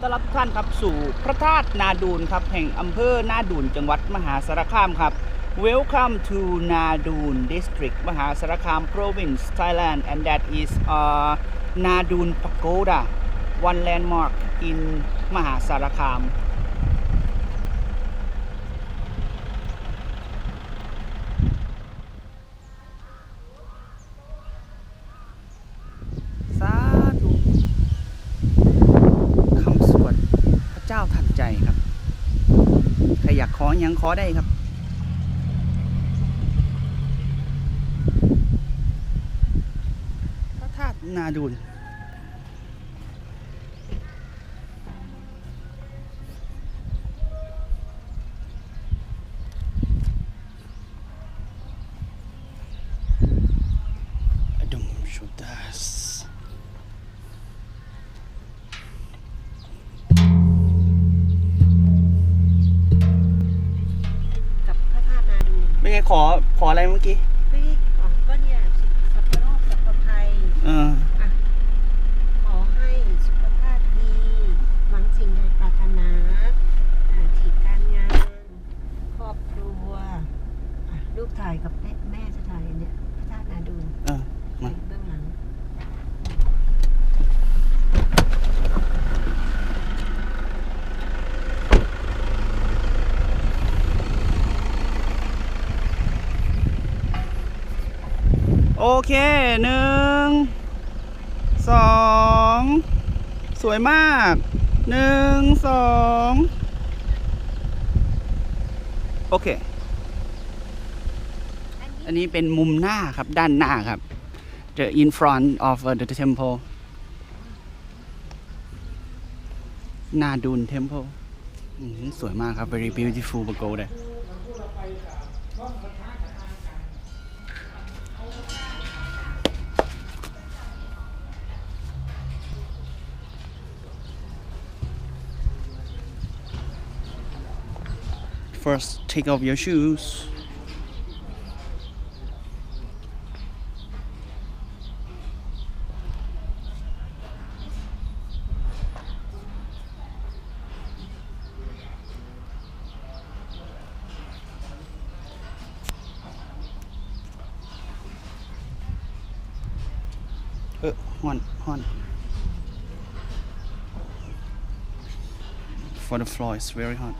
ต้อนรับท่านครับสู่พระธาตุนาดูนครับแห่งอำเภอนาดูนจังหวัดมหาสารคามครับ Welcome to Nadun District มหาสารคาม Province Thailand and that is uh, Nadun Pagoda one landmark in มหาสารคาม สาธุคำสวดพระเจ้าทันใจครับ ใคร อยากขอหยังขอได้ครับ พระธาตุนาดูล ขอขออะไรเมื่อกี้เฮ้ยของก็เนี่ยสัพพะโรคสัพพะภัยเออ อะขอให้สุขภาพดี หวังสิ่งใดปรารถนาอ่าที่การงาน ครอบครัวอะลูกถ่ายกับแม่แม่จะถ่ายเนี่ยพระธาตุนาดูน เออ มา เบื้องหลัง โอเคหนึ่งสองสวยมากหนึ่งสองโอเค อันนี้เป็นมุมหน้าครับ ด้านหน้าครับ the in front of the temple นาดูน temple สวยมากครับ very beautiful pagoda First, take off your shoes. Uh, one, one. For the floor, it's very hot.